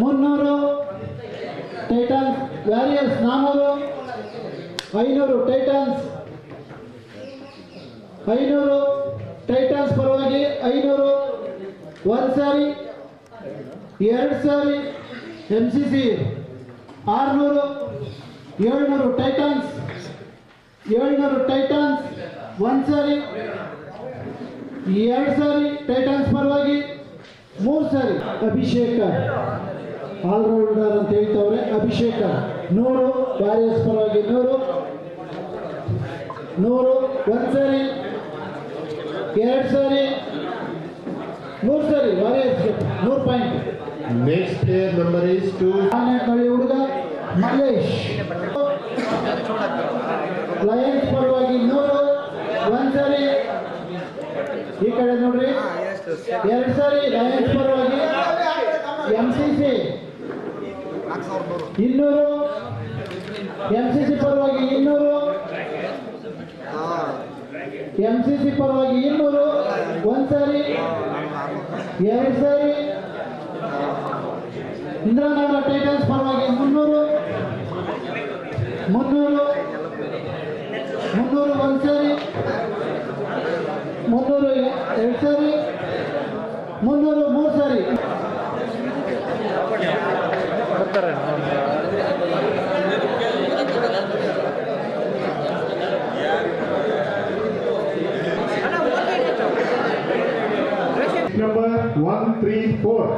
ಮುನ್ನೂರು. Titans Warriors ನಾನ್ನೂರು. ಐನೂರು. ಟೈಟನ್ಸ್ ಐನೂರು. ಟೈಟನ್ಸ್ ಪರವಾಗಿ ಐನೂರು. ಒಂದು ಸಾರಿ, ಎರಡು ಸಾರಿ ಎಂ ಸಿ ಸಿ ಆರುನೂರು. ಏಳ್ನೂರು. ಟೈಟನ್ಸ್ ಏಳ್ನೂರು. ಟೈಟನ್ಸ್ ಒಂದು ಸಾರಿ, ಎರಡು ಸಾರಿ. ಟೈಟನ್ಸ್ ಪರವಾಗಿ ಮೂರು ಸಾರಿ. ಅಭಿಷೇಕ. ಆಲ್ರೌಂಡರ್ ಅಂತ ಹೇಳ್ತವ್ರೆ ಅಭಿಷೇಕ. ನೂರು ಬ್ಯಾರಿಯರ್ಸ್ ಪರವಾಗಿ ನೂರು. ನೂರು ಒಂದು ಸಾರಿ. ಎರಡು ಸಾರಿ. ಮೂರು ಸಾರಿ ವಾರಿಯರ್ಸ್ ನೂರು point. Next player number is two Anekalli ಹುಡುಗ ಮಲ್ಲೇಶ್. ಲಯನ್ಸ್ ಪರವಾಗಿ ನೂರು ಒಂದು ಸಾರಿ. ಈ ಕಡೆ ನೋಡ್ರಿ. ಎರಡು ಸಾರಿ ಲಯನ್ಸ್ ಪರವಾಗಿ ಎಂ ಸಿ ಸಿ ಇನ್ನೂರು. ಎಂ ಸಿ ಸಿ ಪರವಾಗಿ ಇನ್ನೂರು. ಎಂ ಸಿ ಸಿ ಪರವಾಗಿ ಇನ್ನೂರು. ಒಂದು ಸಾರಿ. ಎರಡು ಸಾರಿ. ಇಂದಿರಾನಗರ ಟೈಟನ್ಸ್ ಪರವಾಗಿ ಮುನ್ನೂರು. ಮುನ್ನೂರು. ಮುನ್ನೂರು ಒಂದು ಸಾರಿ. ಮುನ್ನೂರು ಎರಡು ಸಾರಿ. ಮುನ್ನೂರು, ಮೂರು ಸಾರಿ. Number one three four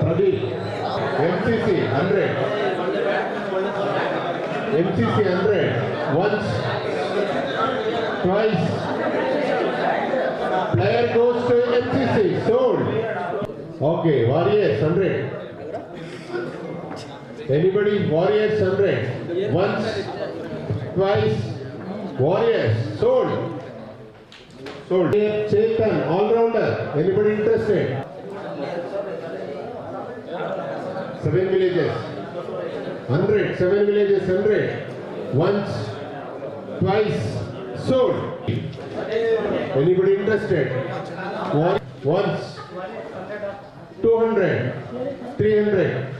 Pradeep M T C ಅಂದ್ರೆ ಎಂ ಸಿ ಸಿ ಅಂದ್ರೆ once twice Player goes to MCC, sold. Okay, Warriors, hundred. Anybody, Warriors, hundred. Once, twice. Warriors, sold. Sold. Chetan, all-rounder. Anybody interested? Seven villages. Hundred, seven villages, hundred. Once, twice, sold. Anybody interested? One, once, two hundred, three hundred,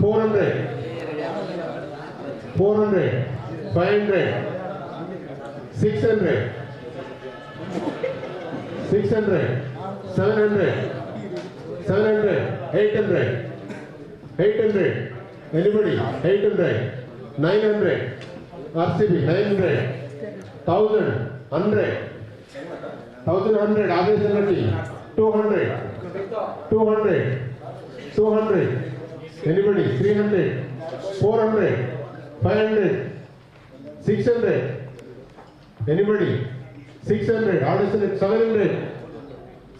four hundred, four hundred, five hundred, six hundred. 600, 700, 700, 800, 800, anybody, 800, 900, RCB, 900, 1000, 100, thousand hundred ఆదేశం బట్టి two hundred two hundred two hundred anybody three hundred four hundred five hundred six hundred anybody six hundred ఆడేసిన seven hundred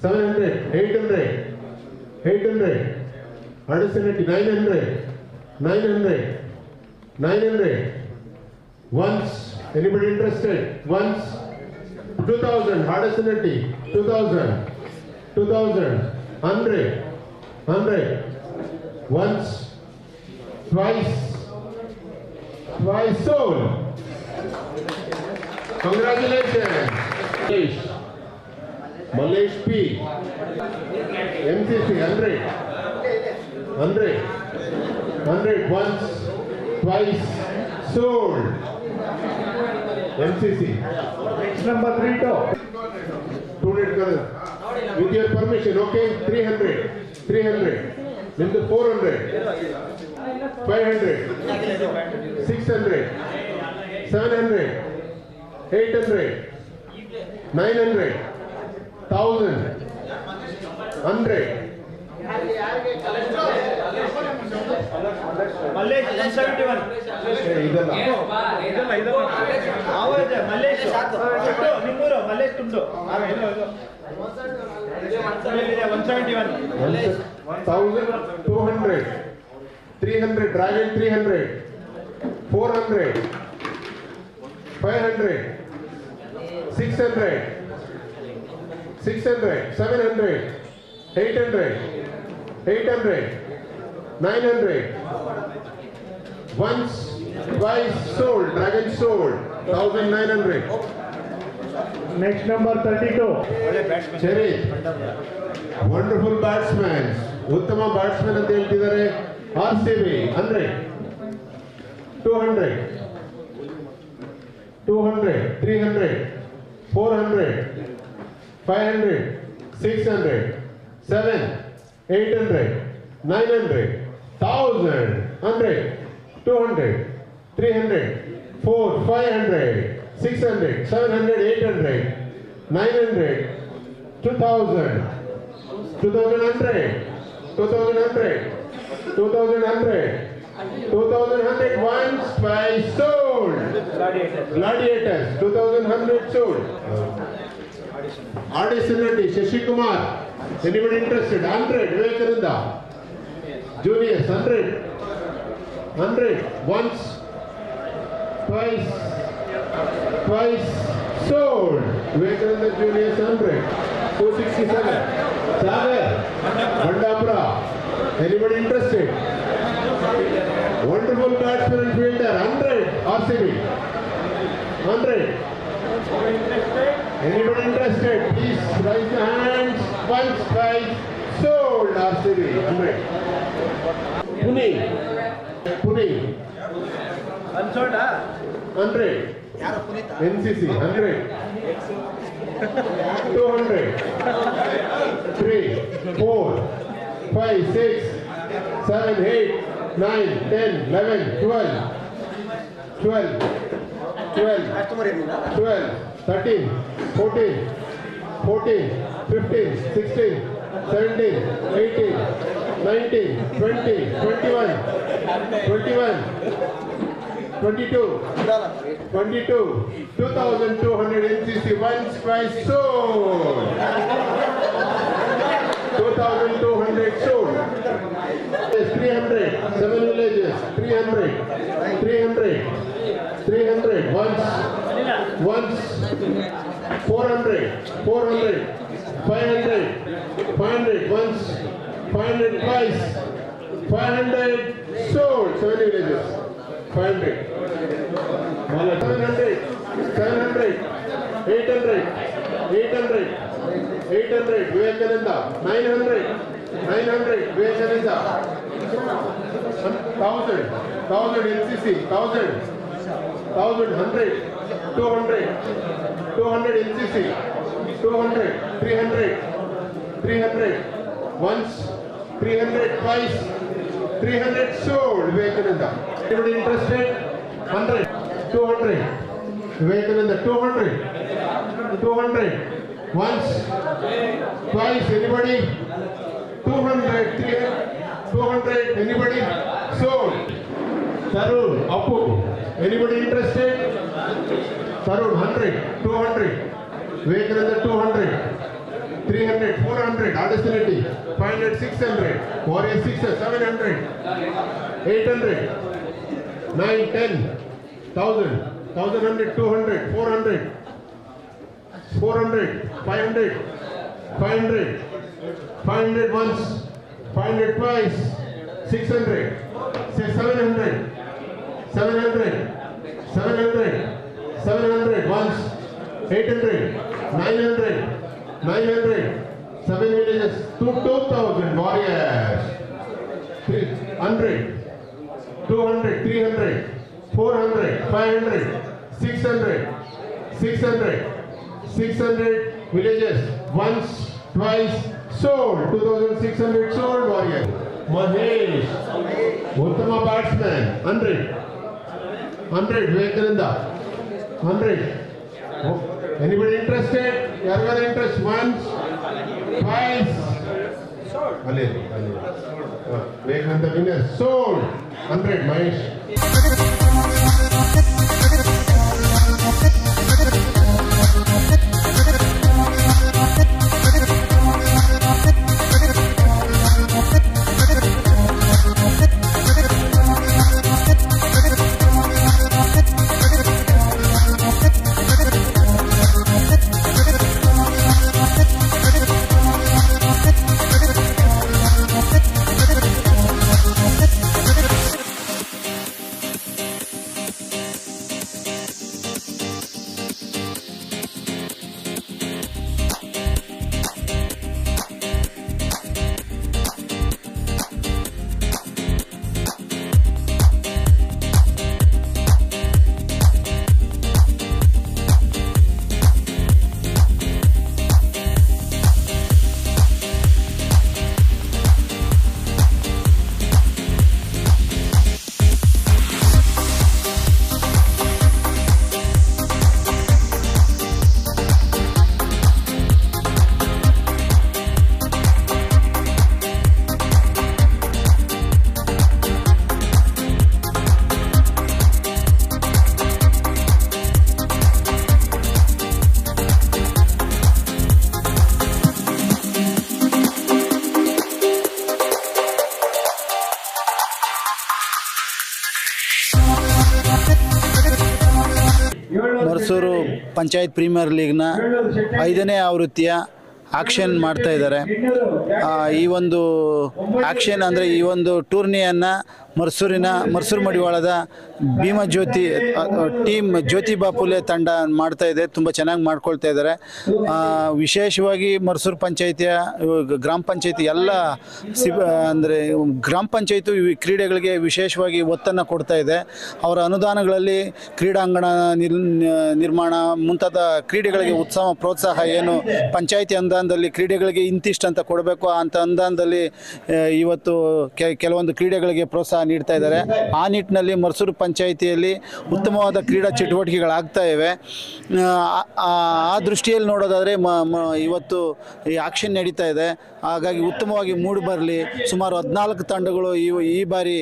seven hundred eight hundred eight hundred ఆడేసినట్టు nine hundred nine hundred nine hundred once anybody interested once 2000, Hadasanati, 2000, 2000, 100, 100, once, twice, twice sold. Congratulations. Malesh. Malesh P. MCC 100. 100. 100 once, twice, sold. NCC next number three to to date ಕದರ್ with your permission okay three hundred three hundred ನಿಮ್ದು four hundred five hundred six hundred seven hundred eight hundred nine hundred thousand hundred Mallesh one seventy one ಇದಲ್ಲ ಇದಲ್ಲ ಇದಲ್ಲ ಆವಾಜ ಮಲ್ಲೇಶ್ ತುಂಡು ನಿಮ್ಮೂರು ಮಲ್ಲೇಶ್ ತುಂಡು one seventy one thousand two hundred, three hundred, dragon three hundred, four hundred, five hundred, six hundred, six hundred, seven hundred, eight hundred, eight hundred nine hundred once twice sold dragon sold thousand nine hundred next number thirty two ಸರಿ wonderful batsman ಉತ್ತಮ batsman ಅಂತ ಹೇಳ್ತಿದ್ದಾರೆ. R C B hundred two hundred two hundred three hundred four hundred five hundred six hundred seven 800, 900, 1000, 100, 200, 300, 4, 500, 600, 700, 800, 900, 2000, 2100, 2100, 2100, 2100 one spice sold. Gladiators. Gladiators. 2100 sold. Audition Shashikumar. Anybody interested hundred Vivekananda. Juniors hundred hundred once twice twice sold Vivekananda juniors hundred two sixty seven Sagar Bandapura anybody interested wonderful batsman fielder hundred R C B hundred Anybody interested? Please raise your hands. One strike. So last away. Pune. Pune. Hundred. Hundred. NCC. Hundred. Two hundred. Three. Four. Five. Six. Seven. Eight. Nine. Ten. Eleven. Twelve. Twelve. Twelve. Twelve. 13, 14, 14, 15, 16, 17, 18, 19, 20, 21, 21, 22, 22, 2200 NCC, once, twice sold. 2200 sold. Yes, 300, seven villages, 300, 300, 300, once, once, 400, 400, 500, 500, once, 500 twice, 500 sold, seven villages, 500. 700, 700, 800, 800, 800, Vivekananda, 900, 900, Vivekananda, 1000, 1000 NCC, 1000, thousand hundred two hundred two hundred NCC two hundred three hundred three hundred once three hundred twice three hundred sold Vivekananda ఇప్పుడు interested hundred two hundred Vivekananda two hundred two hundred once twice anybody two hundred three two hundred anybody sold sir అప్పు anybody interested? Tarun, 100, 200, Vivekananda, 200, 300, 400, Additionality, 500, 600, Warrior 600, 700, 800, 9, 10, 1000, 1100, 200, 400, 400, 500, 500, 500 once, 500 twice, 600, say 700, 700, 700, 700 once, 800, 900, 900, 7 villages, to 2000 warriors, 100, 200, 300, 400, 500, 600, 600, 600 villages, once, twice, sold, 2600 sold warrior. Mahesh, Uttama batsman, 100, 100, Vivekananda, 100. Oh, Anybody interested? Yarugar interest, once, twice. ಅಲ್ಲಿ ಅಲ್ಲಿ Vivekananda winner sold hundred Mahesh panchayat premier ಲೀಗ್ನ ಐದನೇ ಆವೃತ್ತಿಯ action ಮಾಡ್ತಾ ಇದ್ದಾರೆ. ಈ ಒಂದು action ಅಂದರೆ ಈ ಒಂದು ಟೂರ್ನಿಯನ್ನು ಮರ್ಸೂರಿನ ಮರ್ಸೂರು ಮಡಿವಾಳದ ಭೀಮಜ್ಯೋತಿ ಜ್ಯೋತಿ ಅ, ಟೀಮ್ ಜ್ಯೋತಿ ಬಾಪುಲೆ ತಂಡ ಮಾಡ್ತಾ ಇದೆ ತುಂಬ ಚೆನ್ನಾಗಿ ಮಾಡ್ಕೊಳ್ತಾ ಇದ್ದಾರೆ ವಿಶೇಷವಾಗಿ ಮರ್ಸೂರು ಪಂಚಾಯಿತಿಯ ಗ್ರಾಮ ಪಂಚಾಯಿತಿ ಎಲ್ಲ ಸಿ ಅಂದರೆ ಗ್ರಾಮ ಪಂಚಾಯಿತಿ ಕ್ರೀಡೆಗಳಿಗೆ ವಿಶೇಷವಾಗಿ ಒತ್ತನ್ನು ಕೊಡ್ತಾ ಇದೆ. ಅವರ ಅನುದಾನಗಳಲ್ಲಿ ಕ್ರೀಡಾಂಗಣ ನಿರ್ ನಿರ್ಮಾಣ ಮುಂತಾದ ಕ್ರೀಡೆಗಳಿಗೆ ಉತ್ಸಾಹ ಪ್ರೋತ್ಸಾಹ ಏನು ಪಂಚಾಯಿತಿ ಅನುದಾನದಲ್ಲಿ ಕ್ರೀಡೆಗಳಿಗೆ ಇಂತಿಷ್ಟು ಅಂತ ಕೊಡಬೇಕು ಅಂತ ಅನುದಾನದಲ್ಲಿ ಇವತ್ತು ಕೆಲವೊಂದು ಕ್ರೀಡೆಗಳಿಗೆ ಪ್ರೋತ್ಸಾಹ ನೀಡ್ತಾ ಇದ್ದಾರೆ. ಆ ನಿಟ್ಟಿನಲ್ಲಿ ಮರ್ಸೂರು ಪಂಚಾಯಿತಿಯಲ್ಲಿ ಉತ್ತಮವಾದ ಕ್ರೀಡಾ ಚಟುವಟಿಕೆಗಳಾಗ್ತಾ ಇವೆ. ಆ, ದೃಷ್ಟಿಯಲ್ಲಿ ನೋಡೋದಾದರೆ ಇವತ್ತು ಈ ಆಕ್ಷನ್ ನಡೀತಾ ಇದೆ. ಹಾಗಾಗಿ ಉತ್ತಮವಾಗಿ ಮೂಡಿ ಬರಲಿ. ಸುಮಾರು ಹದಿನಾಲ್ಕು ತಂಡಗಳು ಈ ಈ ಬಾರಿ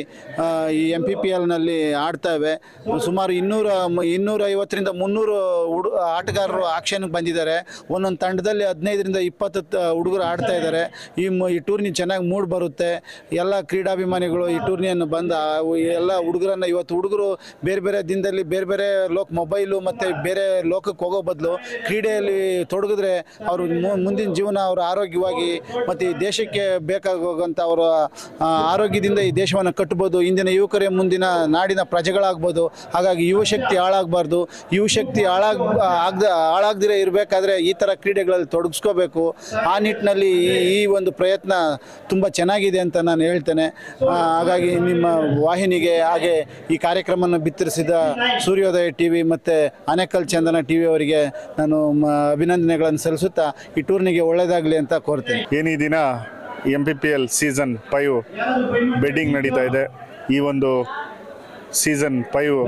ಈ ಎಂ ಪಿ ಪಿ ಎಲ್ನಲ್ಲಿ ಆಡ್ತಾ ಇವೆ. ಸುಮಾರು ಇನ್ನೂರ ಇನ್ನೂರ ಐವತ್ತರಿಂದ ಮುನ್ನೂರು ಹುಡು ಆಟಗಾರರು ಆಕ್ಷನ್ಗೆ ಬಂದಿದ್ದಾರೆ. ಒಂದೊಂದು ತಂಡದಲ್ಲಿ ಹದಿನೈದರಿಂದ ಇಪ್ಪತ್ತು ಹುಡುಗರು ಆಡ್ತಾ ಇದ್ದಾರೆ. ಈ ಈ ಟೂರ್ನಿ ಚೆನ್ನಾಗಿ ಮೂಡಿ ಬರುತ್ತೆ. ಎಲ್ಲ ಕ್ರೀಡಾಭಿಮಾನಿಗಳು ಈ ಟೂರ್ನಿಯನ್ನು ಬಂದು ಎಲ್ಲ ಹುಡುಗರನ್ನ ಇವತ್ತು ಹುಡುಗರು ಬೇರೆ ಬೇರೆ ದಿನದಲ್ಲಿ ಬೇರೆ ಬೇರೆ ಲೋಕ ಮೊಬೈಲು ಮತ್ತು ಬೇರೆ ಲೋಕಕ್ಕೆ ಹೋಗೋ ಬದಲು ಕ್ರೀಡೆಯಲ್ಲಿ ತೊಡಗಿದ್ರೆ ಅವರು ಮುಂದಿನ ಜೀವನ ಅವರು ಆರೋಗ್ಯವಾಗಿ ಮತ್ತು ಈ ದೇಶಕ್ಕೆ ಬೇಕಾಗುವಂಥ ಅವರ ಆರೋಗ್ಯದಿಂದ ಈ ದೇಶವನ್ನು ಕಟ್ಬೋದು. ಇಂದಿನ ಯುವಕರೇ ಮುಂದಿನ ನಾಡಿನ ಪ್ರಜೆಗಳಾಗ್ಬೋದು. ಹಾಗಾಗಿ ಯುವಶಕ್ತಿ ಹಾಳಾಗಬಾರ್ದು. ಯುವಶಕ್ತಿ ಹಾಳಾಗ, ಆಗದ, ಹಾಳಾಗದಿರೇ ಇರಬೇಕಾದ್ರೆ ಈ ಥರ ಕ್ರೀಡೆಗಳಲ್ಲಿ ತೊಡಗಿಸ್ಕೋಬೇಕು. ಆ ನಿಟ್ಟಿನಲ್ಲಿ ಈ ಒಂದು ಪ್ರಯತ್ನ ತುಂಬ ಚೆನ್ನಾಗಿದೆ ಅಂತ ನಾನು ಹೇಳ್ತೇನೆ. ಹಾಗಾಗಿ ನಿಮ್ಮ ವಾಹಿನಿಗೆ ಹಾಗೆ ಈ ಕಾರ್ಯಕ್ರಮವನ್ನು ಬಿತ್ತರಿಸಿದ ಸೂರ್ಯೋದಯ ಟಿ ವಿ ಮತ್ತು ಅನೇಕಲ್ ಚಂದನ ಟಿ ವಿ ಅವರಿಗೆ ನಾನು ಅಭಿನಂದನೆಗಳನ್ನು ಸಲ್ಲಿಸುತ್ತಾ ಈ ಟೂರ್ನಿಗೆ ಒಳ್ಳೆಯದಾಗಲಿ ಅಂತ ಕೋರ್ತೇನೆ. ಏನು ಈ ದಿನ M P P L season five bidding ನಡೀತಾ ಇದೆ. ಈ ಒಂದು ಸೀಸನ್ ಫೈವ್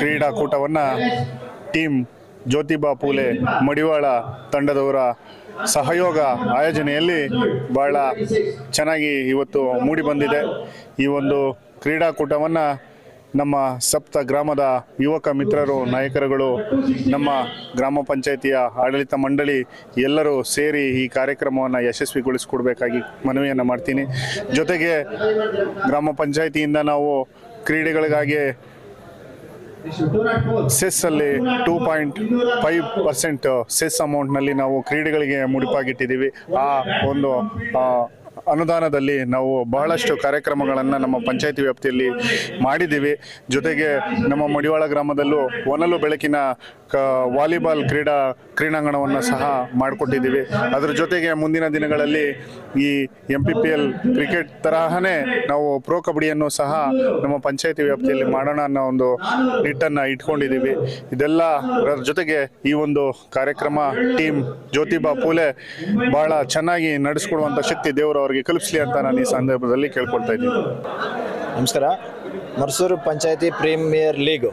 ಕ್ರೀಡಾಕೂಟವನ್ನು ಟೀಮ್ ಜ್ಯೋತಿಬಾ ಪೂಲೆ ಮಡಿವಾಳ ತಂಡದವರ ಸಹಯೋಗ ಆಯೋಜನೆಯಲ್ಲಿ ಭಾಳ ಚೆನ್ನಾಗಿ ಇವತ್ತು ಮೂಡಿ ಬಂದಿದೆ. ಈ ಒಂದು ಕ್ರೀಡಾಕೂಟವನ್ನು ನಮ್ಮ ಸಪ್ತ ಗ್ರಾಮದ ಯುವಕ ಮಿತ್ರರು, ನಾಯಕರುಗಳು, ನಮ್ಮ ಗ್ರಾಮ ಪಂಚಾಯಿತಿಯ ಆಡಳಿತ ಮಂಡಳಿ ಎಲ್ಲರೂ ಸೇರಿ ಈ ಕಾರ್ಯಕ್ರಮವನ್ನು ಯಶಸ್ವಿಗೊಳಿಸಿಕೊಡ್ಬೇಕಾಗಿ ಮನವಿಯನ್ನು ಮಾಡ್ತೀನಿ. ಜೊತೆಗೆ ಗ್ರಾಮ ಪಂಚಾಯಿತಿಯಿಂದ ನಾವು ಕ್ರೀಡೆಗಳಿಗಾಗಿ ಸೆಸ್ ಅಲ್ಲಿ two point five percent cess ಅಮೌಂಟ್ನಲ್ಲಿ ನಾವು ಕ್ರೀಡೆಗಳಿಗೆ ಮುಡಿಪಾಗಿಟ್ಟಿದ್ದೀವಿ. ಆ ಒಂದು ಅನುದಾನದಲ್ಲಿ ನಾವು ಬಹಳಷ್ಟು ಕಾರ್ಯಕ್ರಮಗಳನ್ನು ನಮ್ಮ ಪಂಚಾಯತಿ ವ್ಯಾಪ್ತಿಯಲ್ಲಿ ಮಾಡಿದ್ದೀವಿ. ಜೊತೆಗೆ ನಮ್ಮ ಮಡಿವಾಳ ಗ್ರಾಮದಲ್ಲೂ ಒನಲು ಬೆಳಕಿನ ಕ ವಾಲಿಬಾಲ್ ಕ್ರೀಡಾ ಕ್ರೀಡಾಂಗಣವನ್ನು ಸಹ ಮಾಡಿಕೊಟ್ಟಿದ್ದೀವಿ. ಅದರ ಜೊತೆಗೆ ಮುಂದಿನ ದಿನಗಳಲ್ಲಿ ಈ M P P L cricket ತರಹನೇ ನಾವು ಪ್ರೊ ಕಬಡ್ಡಿಯನ್ನು ಸಹ ನಮ್ಮ ಪಂಚಾಯತಿ ವ್ಯಾಪ್ತಿಯಲ್ಲಿ ಮಾಡೋಣ ಅನ್ನೋ ಒಂದು ನಿಟ್ಟನ್ನು ಇಟ್ಕೊಂಡಿದ್ದೀವಿ. ಇದೆಲ್ಲ ಅದರ ಜೊತೆಗೆ ಈ ಒಂದು ಕಾರ್ಯಕ್ರಮ ಟೀಮ್ ಜ್ಯೋತಿಬಾ ಪೂಲೆ ಬಹಳ ಚೆನ್ನಾಗಿ ನಡೆಸ್ಕೊಡುವಂಥ ಶಕ್ತಿ ದೇವರು ಅವರಿಗೆ ಕಲಿಸಲಿ ಅಂತ ನಾನು ಈ ಸಂದರ್ಭದಲ್ಲಿ ಕೇಳ್ಕೊಳ್ತಾ ಇದ್ದೀನಿ. ನಮಸ್ಕಾರ. ಮರ್ಸೂರು ಪಂಚಾಯತಿ ಪ್ರೀಮಿಯರ್ ಲೀಗ್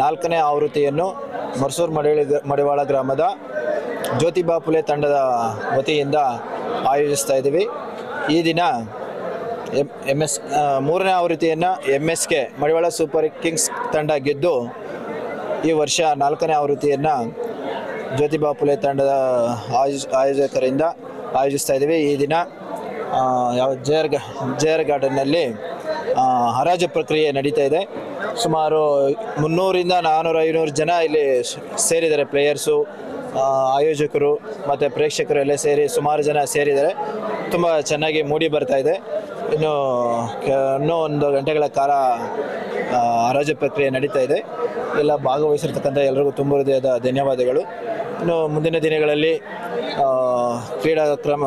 ನಾಲ್ಕನೇ ಆವೃತ್ತಿಯನ್ನು ಮರ್ಸೂರು ಮಡಿವಾಳ ಮಡಿವಾಳ ಗ್ರಾಮದ ಜ್ಯೋತಿಬಾಪುಲೆ ತಂಡದ ವತಿಯಿಂದ ಆಯೋಜಿಸ್ತಾ ಇದ್ದೀವಿ. ಈ ದಿನ ಎಂ ಎಂ ಎಸ್ ಮೂರನೇ ಆವೃತ್ತಿಯನ್ನು M S K Madivala super kings ತಂಡ ಗೆದ್ದು ಈ ವರ್ಷ ನಾಲ್ಕನೇ ಆವೃತ್ತಿಯನ್ನು ಜ್ಯೋತಿಬಾಪುಲೆ ತಂಡದ ಆಯೋಜ ಆಯೋಜಕರಿಂದ ಆಯೋಜಿಸ್ತಾ ಇದ್ದೀವಿ. ಈ ದಿನ ಯಾವ ಜೆ ಆರ್ ಗಾ ಜೆ ಆರ್ ಗಾರ್ಡನ್ನಲ್ಲಿ ಹರಾಜು ಪ್ರಕ್ರಿಯೆ ನಡೀತಾ ಇದೆ. ಸುಮಾರು ಮುನ್ನೂರಿಂದ ನಾನ್ನೂರು ಐನೂರು ಜನ ಇಲ್ಲಿ ಸೇರಿದ್ದಾರೆ ಪ್ಲೇಯರ್ಸು ಆಯೋಜಕರು ಮತ್ತು ಪ್ರೇಕ್ಷಕರು ಎಲ್ಲ ಸೇರಿ ಸುಮಾರು ಜನ ಸೇರಿದ್ದಾರೆ. ತುಂಬ ಚೆನ್ನಾಗಿ ಮೂಡಿ ಬರ್ತಾ ಇದೆ. ಇನ್ನು ಇನ್ನೂ ಒಂದು ಗಂಟೆಗಳ ಕಾಲ ಹರಾಜು ಪ್ರಕ್ರಿಯೆ ನಡೀತಾ ಇದೆ. ಎಲ್ಲ ಭಾಗವಹಿಸಿರ್ತಕ್ಕಂಥ ಎಲ್ಲರಿಗೂ ತುಂಬ ಹೃದಯದ ಧನ್ಯವಾದಗಳು. ಇನ್ನು ಮುಂದಿನ ದಿನಗಳಲ್ಲಿ ಕ್ರೀಡಾ ಕ್ರಮ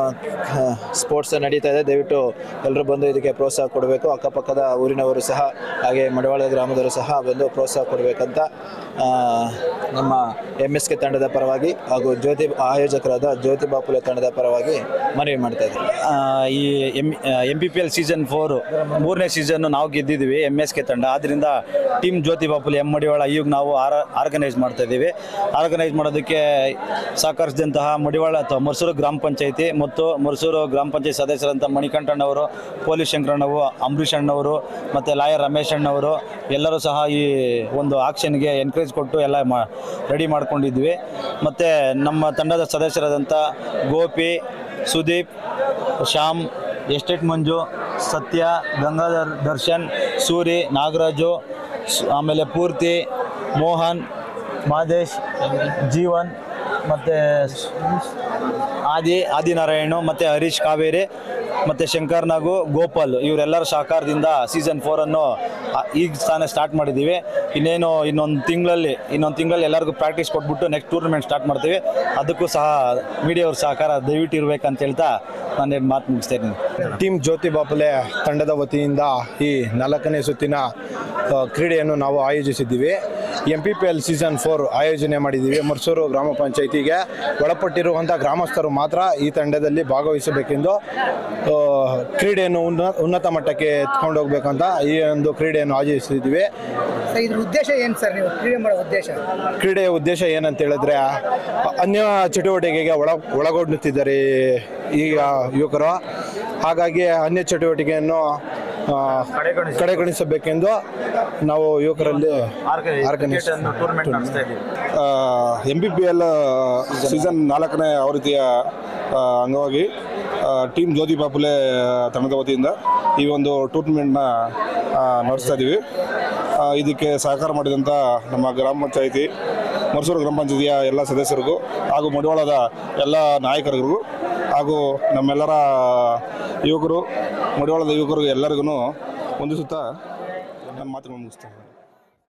ಸ್ಪೋರ್ಟ್ಸ್ ನಡೀತಾ ಇದೆ. ದಯವಿಟ್ಟು ಎಲ್ಲರೂ ಬಂದು ಇದಕ್ಕೆ ಪ್ರೋತ್ಸಾಹ ಕೊಡಬೇಕು. ಅಕ್ಕಪಕ್ಕದ ಊರಿನವರು ಸಹ, ಹಾಗೆ ಮಡವಾಳ ಗ್ರಾಮದವರು ಸಹ ಬಂದು ಪ್ರೋತ್ಸಾಹ ಕೊಡಬೇಕಂತ ನಮ್ಮ ಎಂ ಎಸ್ ಕೆ ತಂಡದ ಪರವಾಗಿ ಹಾಗೂ ಜ್ಯೋತಿ ಆಯೋಜಕರಾದ ಜ್ಯೋತಿ ಬಾಪುಲೆ ತಂಡದ ಪರವಾಗಿ ಮನವಿ ಮಾಡ್ತಾ ಇದ್ದೀವಿ ಈ M M P P L season four ಮೂರನೇ ಸೀಸನ್ನು ನಾವು ಗೆದ್ದಿದ್ದೀವಿ ಎಂ ಎಸ್ ಕೆ ತಂಡ. ಆದ್ದರಿಂದ ಟೀಮ್ ಜ್ಯೋತಿ ಬಾಪುಲೆ ಎಂ ಮಡಿವಾಳ ಈಗ ನಾವು ಆರ ಆರ್ಗನೈಸ್ ಮಾಡ್ತಾ ಇದ್ದೀವಿ. ಆರ್ಗನೈಸ್ ಮಾಡೋದಕ್ಕೆ ಸಹಕರಿಸಿದಂತಹ ಮಡಿವಾಳ ಅಥವಾ ಮರ್ಸೂರು ಗ್ರಾಮ ಪಂಚಾಯಿತಿ ಮತ್ತು ಮರ್ಸೂರು ಗ್ರಾಮ ಪಂಚಾಯತ್ ಸದಸ್ಯರಂಥ ಮಣಿಕಂಠಣ್ಣವರು ಪೊಲೀಸ್ ಶಂಕರಣ್ಣವು ಅಂಬರೀಷ್ ಅಣ್ಣವರು ಮತ್ತು ಲಾಯರ್ ರಮೇಶ್ ಅಣ್ಣವರು ಎಲ್ಲರೂ ಸಹ ಈ ಒಂದು ಆಕ್ಷನ್ಗೆ ಎನ್ಕರೇಜ್ ಕೊಟ್ಟು ಎಲ್ಲ ರೆಡಿ ಮಾಡ್ಕೊಂಡಿದ್ವಿ. ಮತ್ತು ನಮ್ಮ ತಂಡದ ಸದಸ್ಯರಾದಂಥ ಗೋಪಿ, ಸುದೀಪ್, ಶ್ಯಾಮ್, ಎಸ್ಟೇಟ್ ಮಂಜು, ಸತ್ಯ, ಗಂಗಾಧರ್, ದರ್ಶನ್, ಸೂರಿ, ನಾಗರಾಜು ಆಮೇಲೆ ಪೂರ್ತಿ, ಮೋಹನ್ ಮಾದೇಶ್ ಜೀವನ್, ಮತ್ತು ಆದಿ, ಆದಿನಾರಾಯಣ, ಮತ್ತು ಹರೀಶ್ ಕಾವೇರಿ ಮತ್ತು ಶಂಕರ್ ನಾಗು ಗೋಪಾಲ್ ಇವರೆಲ್ಲರ ಸಹಕಾರದಿಂದ ಸೀಸನ್ ಫೋರನ್ನು ಈಗ ತಾನೇ ಸ್ಟಾರ್ಟ್ ಮಾಡಿದ್ದೀವಿ. ಇನ್ನೇನು ಇನ್ನೊಂದು ತಿಂಗಳಲ್ಲಿ ಇನ್ನೊಂದು ತಿಂಗಳಲ್ಲಿ ಎಲ್ಲರಿಗೂ ಪ್ರಾಕ್ಟೀಸ್ ಕೊಟ್ಬಿಟ್ಟು ನೆಕ್ಸ್ಟ್ ಟೂರ್ನಮೆಂಟ್ ಸ್ಟಾರ್ಟ್ ಮಾಡ್ತೀವಿ. ಅದಕ್ಕೂ ಸಹ ಮೀಡಿಯಾವ್ರ ಸಹಕಾರ ದಯವಿಟ್ಟು ಇರಬೇಕಂತ ಹೇಳ್ತಾ ನಾನು ಮಾತು ಮುಗಿಸ್ತಾ ಟೀಮ್ ಜ್ಯೋತಿ ಬಾಪುಲೆ ತಂಡದ ವತಿಯಿಂದ ಈ ನಾಲ್ಕನೇ ಸುತ್ತಿನ ಕ್ರೀಡೆಯನ್ನು ನಾವು ಆಯೋಜಿಸಿದ್ದೀವಿ. M P P L season four ಆಯೋಜನೆ ಮಾಡಿದ್ದೀವಿ. ಮರ್ಸೂರು ಗ್ರಾಮ ಪಂಚಾಯಿತಿಗೆ ಒಳಪಟ್ಟಿರುವಂಥ ಗ್ರಾಮಸ್ಥರು ಮಾತ್ರ ಈ ತಂಡದಲ್ಲಿ ಭಾಗವಹಿಸಬೇಕೆಂದು ಕ್ರೀಡೆಯನ್ನು ಉನ್ನ ಉನ್ನತ ಮಟ್ಟಕ್ಕೆ ಎತ್ಕೊಂಡು ಹೋಗ್ಬೇಕಂತ ಈ ಒಂದು ಕ್ರೀಡೆಯನ್ನು ಆಯೋಜಿಸಿದ್ದೀವಿ. ಇದ್ರ ಉದ್ದೇಶ ಏನು ಸರ್ ನೀವು? ಕ್ರೀಡೆ ಮಾಡೋ ಉದ್ದೇಶ? ಕ್ರೀಡೆಯ ಉದ್ದೇಶ ಏನಂತ ಹೇಳಿದ್ರೆ ಅನ್ಯ ಚಟುವಟಿಕೆಗೆ ಒಳ ಒಳಗೊಳ್ಳುತ್ತಿದ್ದಾರೆ ಈಗ ಯುವಕರು. ಹಾಗಾಗಿ ಅನ್ಯ ಚಟುವಟಿಕೆಯನ್ನು ಕಡೆಗಣಿಸಬೇಕೆಂದು ನಾವು ಯುವಕರಲ್ಲಿ organise M B P L season ನಾಲ್ಕನೇ ಆವೃತ್ತಿಯ ಅಂಗವಾಗಿ ಟೀಮ್ ಜ್ಯೋತಿ ಬಾಪುಲೆ ತಂಡದ ವತಿಯಿಂದ ಈ ಒಂದು ಟೂರ್ನಮೆಂಟ್ನ ನಡೆಸ್ತಾ ಇದ್ದೀವಿ. ಇದಕ್ಕೆ ಸಹಕಾರ ಮಾಡಿದಂಥ ನಮ್ಮ ಗ್ರಾಮ ಪಂಚಾಯಿತಿ ಮರ್ಸೂರು ಗ್ರಾಮ ಪಂಚಾಯತಿಯ ಎಲ್ಲ ಸದಸ್ಯರಿಗೂ ಹಾಗೂ ಮಡಿವಾಳದ ಎಲ್ಲ ನಾಯಕರಿಗೂ ಹಾಗೂ ನಮ್ಮೆಲ್ಲರ ಯುವಕರು ಮಡಿವಾಳದ ಯುವಕರು ಎಲ್ಲರಿಗೂ ಒಂದು ಸುತ್ತ ನಮ್ಮ ಮಾತುಗಳನ್ನು ಮುಗಿಸ್ತೇನೆ.